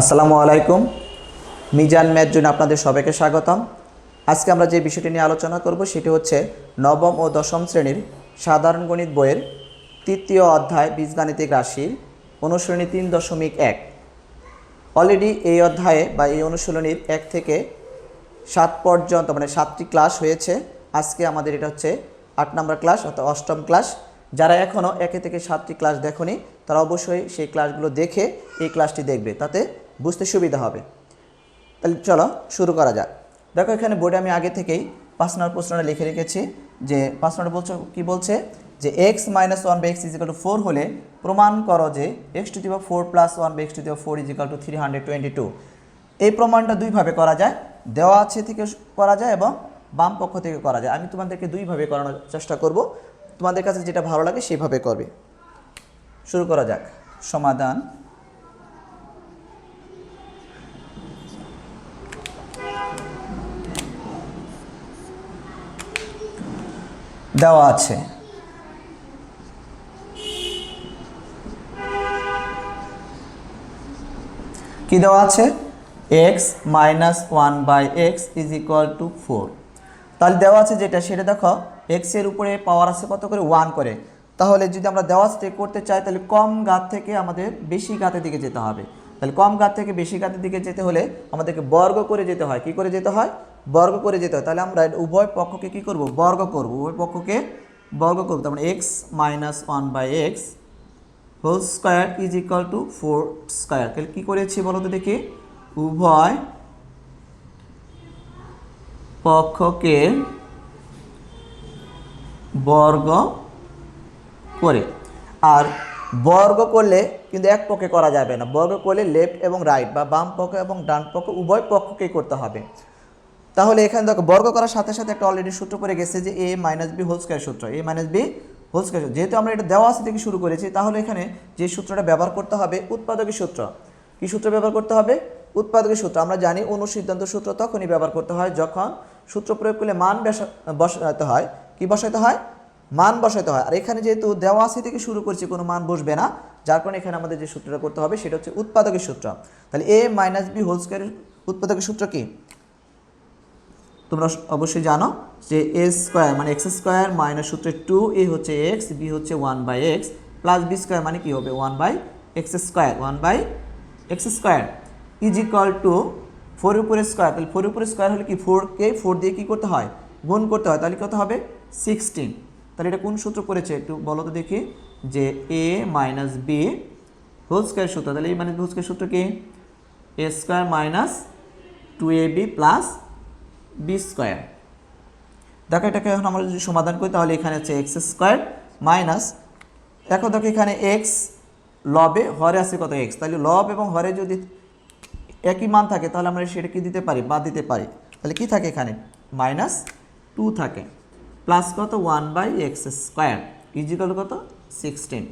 আসসালামু আলাইকুম। মিজান ম্যাথ জন্য আপনাদের সবাইকে স্বাগতম। আজকে আমরা যে বিষয়টি নিয়ে আলোচনা করব সেটি হচ্ছে নবম ও দশম শ্রেণির সাধারণ গণিত বইয়ের তৃতীয় অধ্যায় বীজগাণিতিক রাশির অনুশীলনী তিন দশমিক এক। অলরেডি এই অধ্যায়ে বা এই অনুশীলনীর এক থেকে সাত পর্যন্ত মানে সাতটি ক্লাস হয়েছে। আজকে আমাদের এটা হচ্ছে আট নম্বর ক্লাস অর্থাৎ অষ্টম ক্লাস। যারা এখনও একে থেকে সাতটি ক্লাস দেখনি, তারা অবশ্যই সেই ক্লাসগুলো দেখে এই ক্লাসটি দেখবে। তাতে বুঝতে সুবিধা হবে। তাহলে চলো শুরু করা যাক। দেখো এখানে বোর্ডে আমি আগে থেকেই পাঁচ নম্বর প্রশ্নটা লিখে রেখেছি যে, পাঁচ নম্বর বলছে, কি বলছে? যে x minus one by x is equal to four হলে প্রমাণ করো যে x to the power four plus one by x to the power four is equal to three hundred twenty two এই প্রমাণটা দুইভাবে করা যায়। দেওয়া আছে থেকে করা যায় এবং বাম পক্ষ থেকে করা যায়। আমি তোমাদেরকে দুইভাবে করানোর চেষ্টা করব। তোমাদের কাছে যেটা ভালো লাগে সেভাবে করবে। শুরু করা যাক। সমাধান দেওয়া আছে। কি দেওয়া আছে? X minus one by x is equal to four তাহলে দেওয়া আছে যেটা, সেটা দেখো এক্সের উপরে পাওয়ার আছে কত করে? ওয়ান করে। তাহলে যদি আমরা দেওয়া আছে করতে চাই, তাহলে কম গাত থেকে আমাদের বেশি গাতের দিকে যেতে হবে। তাহলে কম গাত থেকে বেশি গাতের দিকে যেতে হলে আমাদেরকে বর্গ করে যেতে হয়। কি করে যেতে হয়? বর্গ করে যেতে হয়, তাহলে আমরা উভয় পক্ষকে কি করব? বর্গ করব। উভয় পক্ষকে বর্গ করব। তার মানে x minus one by x whole square is equal to four square তাহলে কী করেছি বলো তো দেখি? উভয় পক্ষকে বর্গ করে। আর বর্গ করলে কিন্তু এক পক্ষে করা যাবে না। বর্গ করলে লেফট এবং রাইট বা বাম পক্ষ এবং ডান পক্ষ উভয় পক্ষকেই করতে হবে। তাহলে এখানে দেখো, বর্গ করার সাথে সাথে একটা অলরেডি সূত্র পড়ে গেছে যে a minus b whole square সূত্র a minus b whole square যেহেতু আমরা এটা দেওয়া আছে থেকে শুরু করেছি, তাহলে এখানে যে সূত্রটা ব্যবহার করতে হবে উৎপাদকের সূত্র। কি সূত্র ব্যবহার করতে হবে? উৎপাদকের সূত্র। আমরা জানি অনুসিদ্ধান্ত সূত্র তখনই ব্যবহার করতে হয় যখন সূত্র প্রয়োগ করলে মান বেসা- বসাতে হয়। কি বসাতে হয়? মান বসাতে হয়। আর এখানে যেহেতু দেওয়া আছে থেকে শুরু করছি, কোনো মান বসবে না। যার কারণে এখানে আমাদের যে সূত্রটা করতে হবে, সেটা হচ্ছে উৎপাদকের সূত্র। তাহলে এ মাইনাস বি হোল স্কোয়ারের উৎপাদকের সূত্র কি? তোমরা অবশ্যই জানো যে এ স্কোয়ার মানে এক্স স্কোয়ার মাইনাস সূত্রে টু এ হচ্ছে এক্স বি হচ্ছে one by x plus b square মানে কি হবে? One by x square one by x square is equal to four উপরে স্কোয়ার তাহলে ফোর উপরে স্কোয়ার হলে কি ফোরকে ফোর দিয়ে কী করতে হয়? গুণ করতে হয়, তাহলে কত হবে? সিক্সটিন তাহলে এটা কোন সূত্র করেছে? একটু বলো তো দেখি যে a minus b whole square সূত্র, তাহলে এই মাইনাস হোল স্কোয়ার সূত্র কি? A square minus two a b plus b square দেখো এটাকে এখন আমরা যদি সমাধান করি, তাহলে এখানে হচ্ছে এক্স স্কোয়ার মাইনাস এখন দেখো এখানে এক্স লবে, হরে আছে কত এক্স তাহলে লব এবং হরে যদি একই মান থাকে, তাহলে আমরা সেটা কি দিতে পারি? বাদ দিতে পারি। তাহলে কি থাকে এখানে? মাইনাস টু থাকে। প্লাস কত? One by x square is equal কত? সিক্সটিন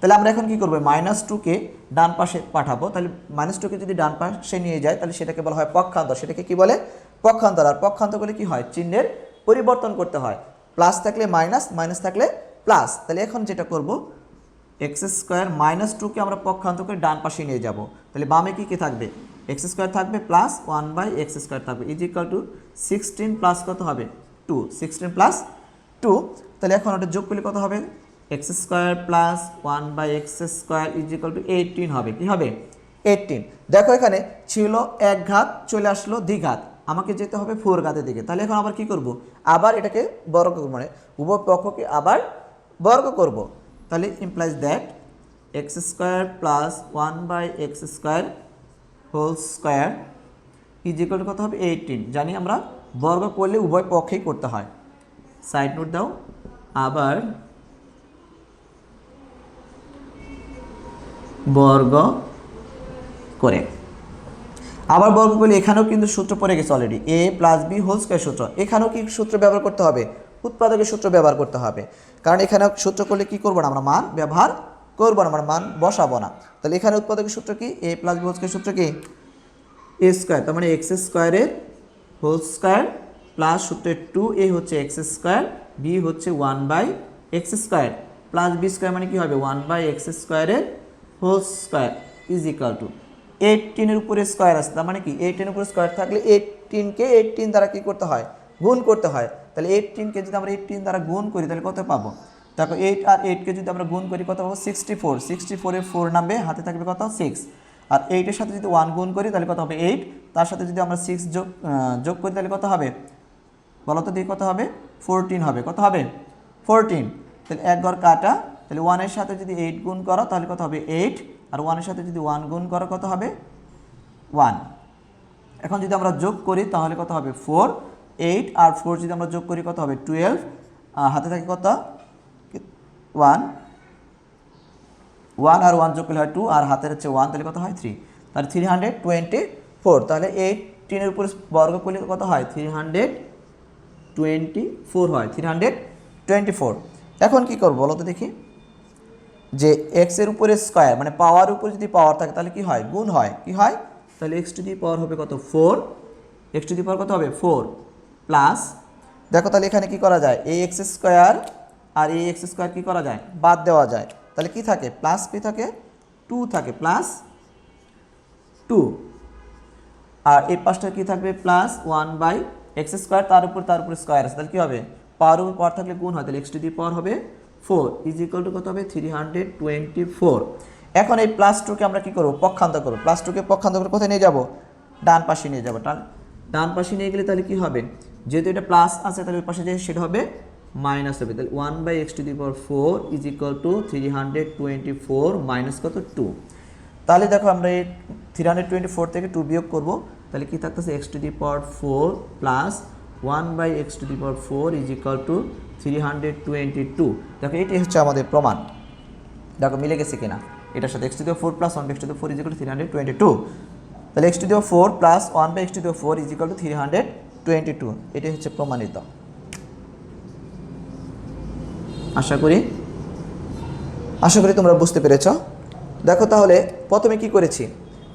তাহলে আমরা এখন কি করব? মাইনাস টুকে ডান পাশে পাঠাবো। তাহলে মাইনাস টুকে যদি ডান পাশে নিয়ে যায়, তাহলে সেটাকে বলা হয় পক্ষান্তর। সেটাকে কি বলে? পক্ষান্তর। আর পক্ষান্তর করলে কি হয়? চিহ্নের পরিবর্তন করতে হয়। প্লাস থাকলে মাইনাস মাইনাস থাকলে প্লাস। তাহলে এখন যেটা করব? এক্স স্কোয়ার মাইনাস টুকে আমরা পক্ষান্তর করে ডান পাশে নিয়ে যাব। তাহলে বামে কি, কী থাকবে? এক্স স্কোয়ার থাকবে plus one by x square থাকবে। Is equal to sixteen plus কত হবে? টু। Sixteen plus two. তাহলে এখন ওটা যোগ করলে কত হবে? X square plus one by x square is equal to eighteen হবে। কি হবে? এইটিন। দেখো এখানে ছিল এক ঘাত, চলে আসলো দ্বিঘাত। আমাকে যেতে হবে ফোর ঘাতের দিকে। তাহলে এখন আবার কি করব? আবার এটাকে বর্গ মানে উভয় পক্ষকে আবার বর্গ করব। তাহলে implies that x square plus one by x square whole square is equal কত হবে? এইটিন জানি আমরা বর্গ করলে উভয় পক্ষেই করতে হয়। সাইড নোট দাও। আবার বর্গ করে। আবার বর্গ করলে এখানেও কিন্তু সূত্র পড়ে গেছে already a plus b whole square সূত্র। এখানেও কি সূত্র ব্যবহার করতে হবে? উৎপাদকের সূত্র ব্যবহার করতে হবে। কারণ এখানে সূত্র করলে কি করব না, আমরা মান ব্যবহার করব না, আমরা মান বসাবো না। তাহলে এখানে উৎপাদকের সূত্র কি? A plus b whole square সূত্র কি? এ স্কোয়ার তার মানে এক্স স্কোয়ারের হোল স্কোয়ার প্লাস সূত্রের টু এ হচ্ছে এক্স স্কোয়ার বি হচ্ছে one by x square plus b square মানে কি হবে? ওয়ান বাই এক্স স্কোয়ারের whole square is equal to এইটিনের উপরে স্কোয়ার আছে, তার মানে কি? এইটিনের উপরে স্কোয়ার থাকলে এইটিনকে এইটিন দ্বারা কি করতে হয়? গুণ করতে হয়। তাহলে এইটিনকে যদি আমরা এইটিন দ্বারা গুণ করি, তাহলে কত পাবো? দেখো এইট আর এইটকে যদি আমরা গুণ করি, কত পাবো? সিক্সটি ফোর সিক্সটি ফোরে ফোর নামবে, হাতে থাকবে কত? সিক্স আর এইটের সাথে যদি ওয়ান গুণ করি, তাহলে কত হবে? এইট তার সাথে যদি আমরা সিক্স যোগ যোগ করি, তাহলে কত হবে? বলো তো দিয়ে কত হবে? ফোরটিন হবে। কত হবে? ফোরটিন তাহলে এক ঘর কাটা, তাহলে ওয়ানের সাথে যদি এইট গুণ করো, তাহলে কত হবে? এইট আর ওয়ানের সাথে যদি ওয়ান গুণ করো, কত হবে? ওয়ান। এখন যদি আমরা যোগ করি, তাহলে কত হবে? ফোর। এইট আর ফোর যদি আমরা যোগ করি, কত হবে? টুয়েলভ। হাতে থাকে কত? ওয়ান। ওয়ান আর ওয়ান যোগ করলে হয় টু, আর হাতের হচ্ছে ওয়ান, তাহলে কত হয়? থ্রি। তাহলে থ্রি হান্ড্রেড টোয়েন্টি ফোর। তাহলে এইটিনের উপরে বর্গ করলে কত হয়? থ্রি হান্ড্রেড টোয়েন্টি ফোর হয়। Three hundred twenty four. এখন কী করব বলো তো দেখি। যে এক্সের উপরে স্কোয়ার মানে পাওয়ার উপরে যদি পাওয়ার থাকে, তাহলে কি হয়? গুণ হয়। কি হয়? তাহলে এক্স টু দি পাওয়ার হবে কত? Four x to the power কত হবে? ফোর প্লাস দেখো তাহলে এখানে কি করা যায়? এ এক্স স্কোয়ার আর এ এক্স স্কোয়ার কী করা যায়? বাদ দেওয়া যায়। তাহলে কি থাকে? প্লাস কি থাকে টু থাকে প্লাস টু আর এই পাশটা কি থাকবে? Plus one by x square তার উপর তার উপর স্কোয়ার আছে। তাহলে কি হবে? পাওয়ার উপর পাওয়ার থাকলে গুণ হয়। তাহলে এক্স টু দি পাওয়ার হবে ফোর ইজ ইকুয়াল টু কত হবে? Three hundred twenty four. এখন এই প্লাস টুকে আমরা কি করব? পক্ষান্তর করব। প্লাস টুকে পক্ষান্তর করে কোথায় নিয়ে যাব? ডান পাশে নিয়ে যাব। ডান ডান পাশে নিয়ে গেলে তাহলে কি হবে? যেহেতু এটা প্লাস আছে, তাহলে ওই পাশে যে সেটা হবে মাইনাস হবে। তাহলে one by x to the power four is equal to three hundred twenty four minus কত? টু। তাহলে দেখো আমরা এই থ্রি হান্ড্রেড টোয়েন্টি ফোর থেকে টু বিয়োগ করব। তাহলে কি থাকতেছে? X to the power four plus one by x to the power four is equal to three hundred twenty two দেখো এটি হচ্ছে আমাদের প্রমাণ। দেখো, মিলে গেছে কিনা? এটার সাথে x to the four plus one x to the four is equal three hundred twenty two তাহলে x to the four plus one by x to the four is equal to three hundred twenty two এটি হচ্ছে প্রমাণিত। আশা করি? আশা করি তোমরা বুঝতে পেরেছ। দেখো তাহলে, প্রথমে কি করেছি?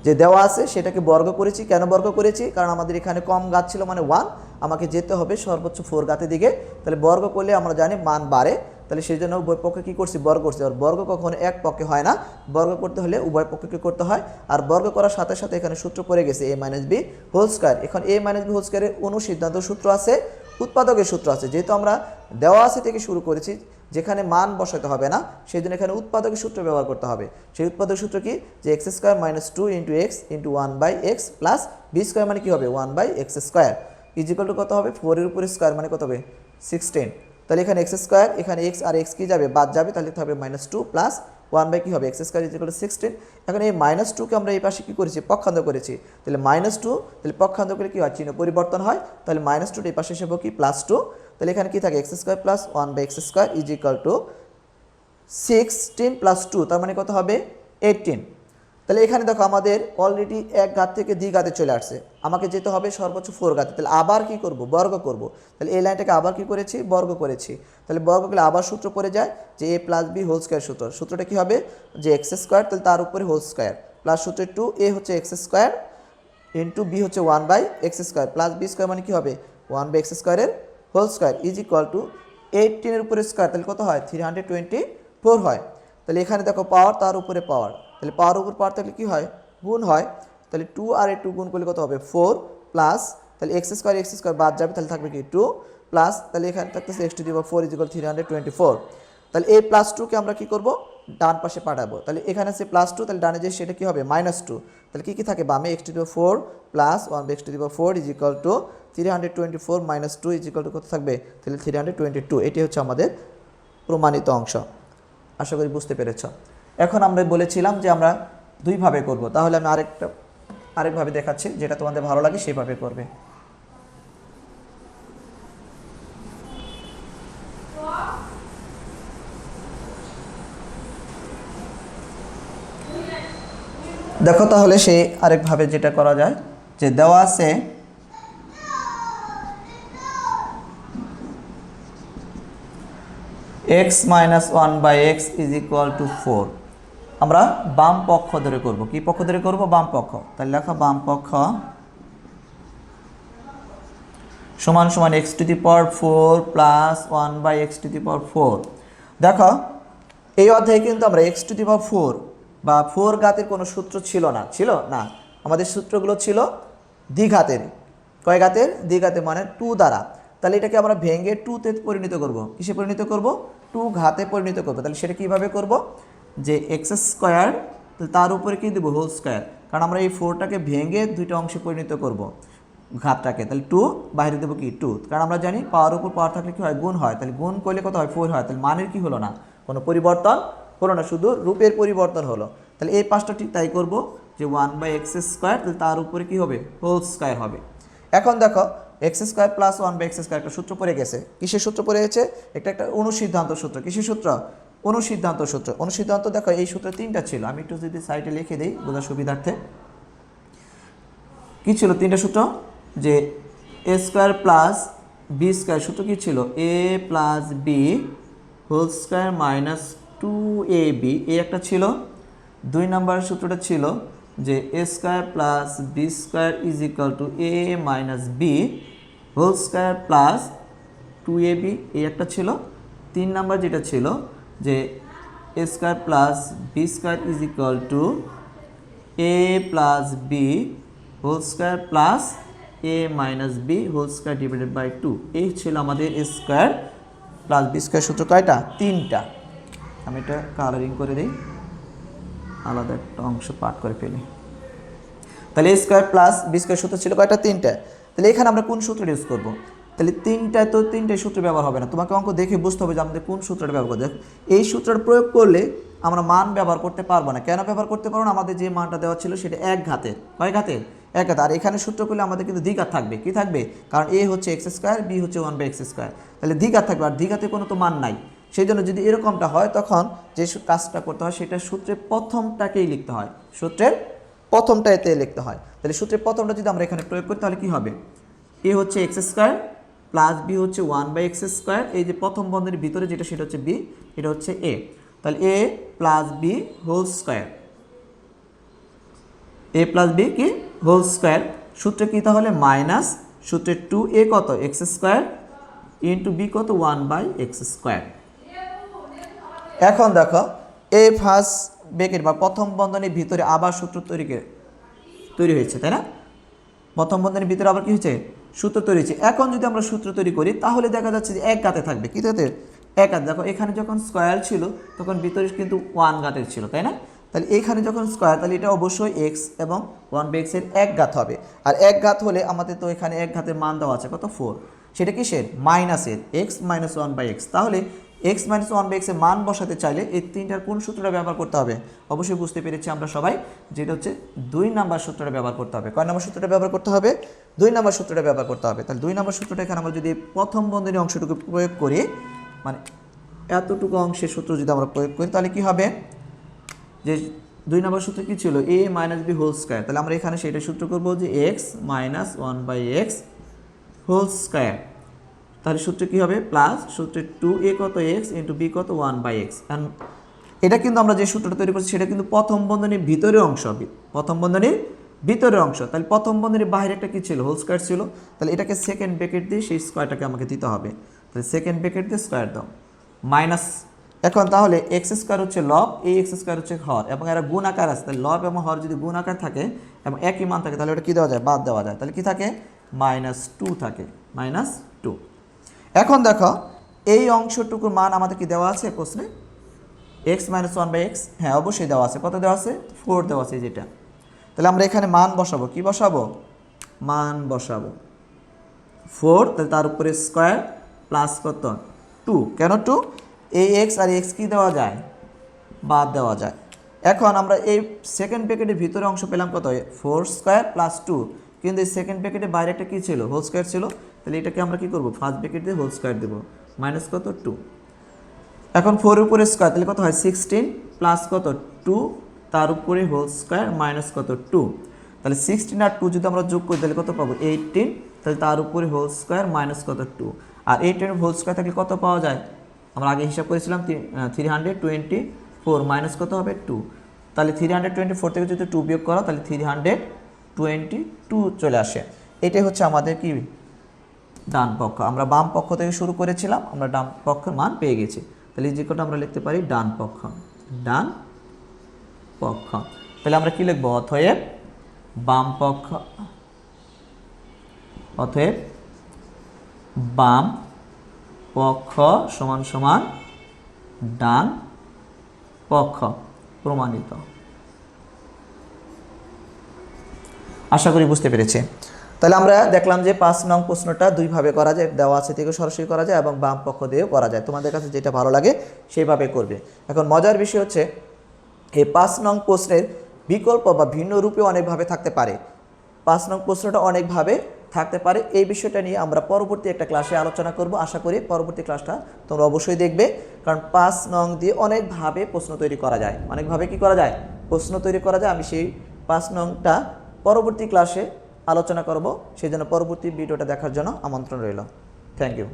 যে দেওয়া আছে সেটাকে বর্গ করেছি। কেন বর্গ করেছি? কারণ আমাদের এখানে কম গাছ ছিল মানে ওয়ান আমাকে যেতে হবে সর্বোচ্চ ফোর গাতের দিকে। তাহলে বর্গ করলে আমরা জানি মান বাড়ে। তাহলে সেই জন্য উভয় পক্ষে কী করছি? বর্গ করছি। আর বর্গ কখনো এক পক্ষে হয় না। বর্গ করতে হলে উভয় পক্ষকে করতে হয়? আর বর্গ করার সাথে সাথে এখানে সূত্র পড়ে গেছে a minus b whole square এখন এ মাইনাস বি হোল স্কোয়ারের অনুসিদ্ধান্ত সূত্র আছে, উৎপাদকের সূত্র আছে। যেহেতু আমরা দেওয়া আছে থেকে শুরু করেছি যেখানে মান বসাতে হবে না সেই জন্য এখানে উৎপাদকের সূত্র ব্যবহার করতে হবে। সেই উৎপাদক সূত্র কি? যে x square minus two into x into one by x plus b square মানে কী হবে? One by x square is equal to কত হবে? ফোরের উপরে স্কোয়ার মানে কত হবে? সিক্সটিন তাহলে এখানে এক্স স্কোয়ার এখানে এক্স আর এক্স কী যাবে? বাদ যাবে, তাহলে হবে minus two plus one by কী হবে? X square is equal to sixteen এখন এই মাইনাস টুকে আমরা এই পাশে কী করেছি? পক্ষান্ত করেছি। তাহলে মাইনাস টু তাহলে পক্ষান্ত করে কী হয়? চিহ্ন পরিবর্তন হয়। তাহলে মাইনাস টু এই পাশে এসে কি প্লাস টু তাহলে এখানে কী থাকে? X square plus one by x square is equal to sixteen plus two তার মানে কত হবে? এইটিন তাহলে এখানে দেখো আমাদের অলরেডি এক ঘাত থেকে দ্বি ঘাতে চলে আসছে। আমাকে যেতে হবে সর্বোচ্চ ফোর ঘাতে। তাহলে আবার কি করব? বর্গ করব। তাহলে এই লাইনটাকে আবার কি করেছি? বর্গ করেছি। তাহলে বর্গ করলে আবার সূত্র পড়ে যায় যে a plus b whole square সূত্র। সূত্রটা কি হবে? যে এক্স স্কোয়ার তাহলে তার উপরে হোল স্কোয়ার প্লাস সূত্র টু এ হচ্ছে এক্স স্কোয়ার ইন্টু বি হচ্ছে one by x square plus b square মানে কি হবে? ওয়ান বাই এক্স স্কোয়ারের whole square is equal to এইটিনের উপরে স্কোয়ার তাহলে কত হয়? থ্রি হান্ড্রেড টোয়েন্টি ফোর হয়। তাহলে এখানে দেখো পাওয়ার তার উপরে পাওয়ার তাহলে পাওয়ার উপর পাওয়ার থাকলে কী হয়? গুণ হয়। তাহলে টু আর এ টু গুণ করলে কত হবে? ফোর প্লাস তাহলে এক্স স্কোয়ার এক্স স্কোয়ার বাদ যাবে, তাহলে থাকবে কি টু প্লাস তাহলে এখানে থাকতেছে x to the power four is equal three hundred twenty four তাহলে এই প্লাস টুকে আমরা কী করব? ডান পাশে পাঠাবো। তাহলে এখানে আছে প্লাস টু তাহলে ডানে যে সেটা কী হবে? মাইনাস টু তাহলে কী কী থাকে? বামে x to the four plus one x to the four is two three hundred twenty four minus two is two কত থাকবে? তাহলে থ্রি হান্ড্রেড টোয়েন্টি টু এটি হচ্ছে আমাদের প্রমাণিত অংশ। আশা করি বুঝতে পেরেছ। এখন আমরা বলেছিলাম যে আমরা দুইভাবে করব। তাহলে আমি আরেকটা, আরেকভাবে দেখাচ্ছি যেটা তোমাদের ভালো লাগে সেভাবে করবে। দেখো তাহলে সে আরেকভাবে যেটা করা যায়, যে দেওয়া আছে x minus one by x is equal to four আমরা বাম পক্ষ ধরে করব। কি পক্ষ ধরে করব? বাম পক্ষ। তাহলে লেখা বাম পক্ষ। সমান সমান x to the power four plus one by x to the power four দেখো, এই অধ্যায়ে কিন্তু আমরা x to the power four বা ফোর গাতের কোনো সূত্র ছিল না। ছিল? না। আমাদের সূত্রগুলো ছিল দ্বিঘাতের। কয় ঘাতের? দ্বিঘাতে মানে টু দ্বারা। তাহলে এটাকে আমরা ভেঙে টুতে পরিণত করব। কিসে পরিণত করব? টু ঘাতে পরিণত করব। তাহলে সেটা কীভাবে করব? যে এক্স স্কোয়ার তার উপরে কী দেবো? Whole square. কারণ আমরা এই ফোরটাকে ভেঙে দুইটা অংশে পরিণত করব ঘাতটাকে। তাহলে টু বাইরে দেবো কি? টু কারণ আমরা জানি পাওয়ার উপর পাওয়ার থাকলে কি হয়? গুণ হয়। তাহলে গুণ করলে কত হয়? ফোর হয়। তাহলে মানের কি হলো না? কোনো পরিবর্তন হলো না। শুধু রূপের পরিবর্তন হলো। তাহলে এই পাঁচটা ঠিক তাই করব যে ওয়ান বাই এক্স স্কোয়ার তাহলে তার উপরে কি হবে? হোল স্কোয়ার হবে। এখন দেখো x square plus one by x square একটা সূত্র পড়ে গেছে। কিসের সূত্র পড়ে গেছে? একটা একটা অনুসিদ্ধান্ত সূত্র। কিসের সূত্র? অনুসিদ্ধান্ত সূত্র। অনুসিদ্ধান্ত দেখো, এই সূত্র তিনটা ছিল। আমি একটু যদি সাইডে লিখে দিই বোঝার সুবিধার্থে। কি ছিল তিনটা সূত্র? যে a square plus b square সূত্র কি ছিল? A plus b whole square minus two a b এ একটা ছিল। দুই নম্বর সূত্রটা ছিল যে a square plus b square is equal to a minus b whole square plus two a b এই একটা ছিল। তিন নাম্বার যেটা ছিল যে a square plus b square is equal to a plus b whole square plus a minus b whole square divided by two এই ছিল আমাদের a square plus b square সূত্র কয়টা? তিনটা। আমি এটা কালারিং করে দিই। আলাদা একটা অংশ পাঠ করে ফেলি। তাহলে a square plus b square সূত্র ছিল কয়টা? তিনটা। তাহলে এখানে আমরা কোন সূত্রটা ইউজ করব? তাহলে তিনটায় তো তিনটাই সূত্র ব্যবহার হবে না। তোমাকে অঙ্ক দেখে বুঝতে হবে যে আমাদের কোন সূত্রটা ব্যবহার করতে এই সূত্রটা প্রয়োগ করলে আমরা মান ব্যবহার করতে পারব না। কেন ব্যবহার করতে পারব না? আমাদের যে মানটা দেওয়া ছিল সেটা এক ঘাতের কয় ঘাতের এক ঘাত। আর এখানে সূত্র করলে আমাদের কিন্তু দ্বিঘাত থাকবে। কি থাকবে? কারণ এ হচ্ছে এক্স স্কোয়ার, বি হচ্ছে ওয়ান বাই এক্স স্কোয়ার। তাহলে দ্বিঘাত থাকবে। আর দ্বিঘাতে কোনো তো মান নাই। সেই জন্য যদি এরকমটা হয়, তখন যে কাজটা করতে হয়, সেটা সূত্রের প্রথমটাকেই লিখতে হয়। সূত্রের প্রথমটা এতে লিখতে হয়। তাহলে সূত্রের প্রথমটা যদি আমরা এখানে প্রয়োগ করি, তাহলে কি হবে? এ হচ্ছে এক্স স্কোয়ার প্লাস বি হচ্ছে ওয়ান বাই এক্স স্কোয়ার। এই যে প্রথম বন্ধনের ভিতরে যেটা, সেটা হচ্ছে বি, এটা হচ্ছে এ। তাহলে a plus b whole square. A plus b কি? Whole square. সূত্র কি তাহলে? মাইনাস সূত্রের টু এ কত? এক্স স্কোয়ার ইন্টু বি কত? One by x square. এখন দেখো, এ ফার্স্ট বেকের বা প্রথম বন্ধনীর ভিতরে আবার সূত্র তৈরি তৈরি হয়েছে, তাই না? প্রথম বন্ধনীর ভিতরে আবার কি হয়েছে? সূত্র তৈরি হচ্ছে এখন যদি আমরা সূত্র তৈরি করি, তাহলে দেখা যাচ্ছে যে এক গাতে থাকবে। কি তাতে এক গাতে। দেখো, এখানে যখন স্কোয়ার ছিল, তখন ভিতরে কিন্তু ওয়ান গাতের ছিল, তাই না? তাহলে এখানে যখন স্কোয়ার তাহলে এটা অবশ্যই এক্স এবং ওয়ান বাই এক্সের এক গাত হবে। আর এক গাত হলে আমাদের তো এখানে এক ঘাতের মান দেওয়া আছে, কত? ফোর সেটা কিসের? মাইনাসের x minus one by x তাহলে এক্স মাইনাস ওয়ান বাই এক্সের মান বসাতে চাইলে এই তিনটার কোন সূত্রটা ব্যবহার করতে হবে? অবশ্যই বুঝতে পেরেছি আমরা সবাই, যেটা হচ্ছে দুই নাম্বার সূত্রটা ব্যবহার করতে হবে। কয় নাম্বার সূত্রটা ব্যবহার করতে হবে? দুই নাম্বার সূত্রটা ব্যবহার করতে হবে। তাহলে দুই নাম্বার সূত্রটা এখানে আমরা যদি প্রথম বন্ধনী অংশটুকু প্রয়োগ করি মানে এতটুকু অংশের সূত্র যদি আমরা প্রয়োগ করি, তাহলে কি হবে? যে দুই নম্বর সূত্র কি ছিল? A minus b whole square. তাহলে আমরা এখানে সেটা সূত্র করব যে x minus one by x whole square. তাহলে সূত্র কি হবে? প্লাস সূত্রে টু এ কত এক্স ইন্টু বি কত ওয়ান বাই এক্স এটা কিন্তু আমরা যে সূত্রটা তৈরি করছি, সেটা কিন্তু প্রথম বন্ধনীর ভিতরের অংশ প্রথম বন্ধনীর ভিতরের অংশ। তাহলে প্রথম বন্ধনীর বাইরে একটা কি ছিল? হোল স্কোয়ার ছিল। তাহলে এটাকে সেকেন্ড ব্রেকেট দিয়ে সেই স্কোয়ারটাকে আমাকে দিতে হবে। তাহলে সেকেন্ড ব্রেকেট দিয়ে স্কোয়ার দাও। মাইনাস, এখন তাহলে এক্স স্কোয়ার হচ্ছে লব এই এক্স স্কোয়ার হচ্ছে হর, এবং এরা গুণ আকার আছে। তাহলে লব এবং হর যদি গুণ আকার থাকে এবং একই মান থাকে, তাহলে ওটা কী দেওয়া যায়? বাদ দেওয়া যায়। তাহলে কি থাকে? মাইনাস টু থাকে। মাইনাস টু এখন দেখো, এই অংশটুকুর মান আমাদের কি দেওয়া আছে প্রশ্নে? X minus one by x হ্যাঁ অবশ্যই দেওয়া আছে। কত দেওয়া আছে? ফোর দেওয়া আছে যেটা। তাহলে আমরা এখানে মান বসাবো। কি বসাবো? মান বসাবো। ফোর তাহলে তার উপরে স্কোয়ার প্লাস কত? টু কেন টু এই এক্স আর এক্স কি দেওয়া যায়? বাদ দেওয়া যায়। এখন আমরা এই সেকেন্ড প্যাকেটের ভিতরে অংশ পেলাম কত? ফোর স্কোয়ার প্লাস টু কিন্তু এই সেকেন্ড প্যাকেটের বাইরে একটা কী ছিল? হোল স্কোয়ার ছিল। তাহলে এটাকে আমরা কি করব? ফার্স্ট প্যাকেট দিয়ে হোল স্কোয়ার দেবো। মাইনাস কত? টু এখন ফোর উপরে স্কোয়ার তাহলে কত হয়? সিক্সটিন প্লাস কত? টু তার উপরে হোল স্কোয়ার মাইনাস কত? টু তাহলে সিক্সটিন আর টু যদি আমরা যোগ করি, তাহলে কত পাবো? এইটিন তাহলে তার উপরে হোল স্কোয়ার মাইনাস কত? টু আর এইটিন হোল স্কোয়ার থাকলে কত পাওয়া যায়? আমরা আগে হিসাব করেছিলাম three hundred twenty four minus কত হবে? টু তাহলে থ্রি হান্ড্রেড টোয়েন্টি ফোর থেকে যদি টু বিয়োগ করো, তাহলে থ্রি হান্ড্রেড টোয়েন্টি টু চলে আসে। এটাই হচ্ছে আমাদের কি ডান পক্ষ। আমরা বাম পক্ষ থেকে শুরু করেছিলাম, আমরা ডান পক্ষের মান পেয়ে গেছি। তাহলে যে কটা আমরা লিখতে পারি, ডান পক্ষ। ডান পক্ষ। তাহলে আমরা কি লিখব? অথয়েব বাম পক্ষ, অতএব বাম পক্ষ সমান সমান ডান পক্ষ প্রমাণিত। আশা করি বুঝতে পেরেছে। তাহলে আমরা দেখলাম যে পাঁচ নং প্রশ্নটা দুইভাবে করা যায়, দেওয়া আছে থেকে সরাসরি করা যায় এবং বাম পক্ষ দিয়েও করা যায়। তোমাদের কাছে যেটা ভালো লাগে সেইভাবে করবে। এখন মজার বিষয় হচ্ছে এই পাঁচ নং প্রশ্নের বিকল্প বা ভিন্ন রূপে অনেকভাবে থাকতে পারে। পাঁচ নং প্রশ্নটা অনেকভাবে থাকতে পারে। এই বিষয়টা নিয়ে আমরা পরবর্তী একটা ক্লাসে আলোচনা করব। আশা করি পরবর্তী ক্লাসটা তোমরা অবশ্যই দেখবে। কারণ পাঁচ নং দিয়ে অনেকভাবে প্রশ্ন তৈরি করা যায়। অনেকভাবে কি করা যায়? প্রশ্ন তৈরি করা যায়। আমি সেই পাঁচ নংটা পরবর্তী ক্লাসে আলোচনা করব সেই জন্য পরবর্তী ভিডিওটা দেখার জন্য আমন্ত্রণ রইল। Thank you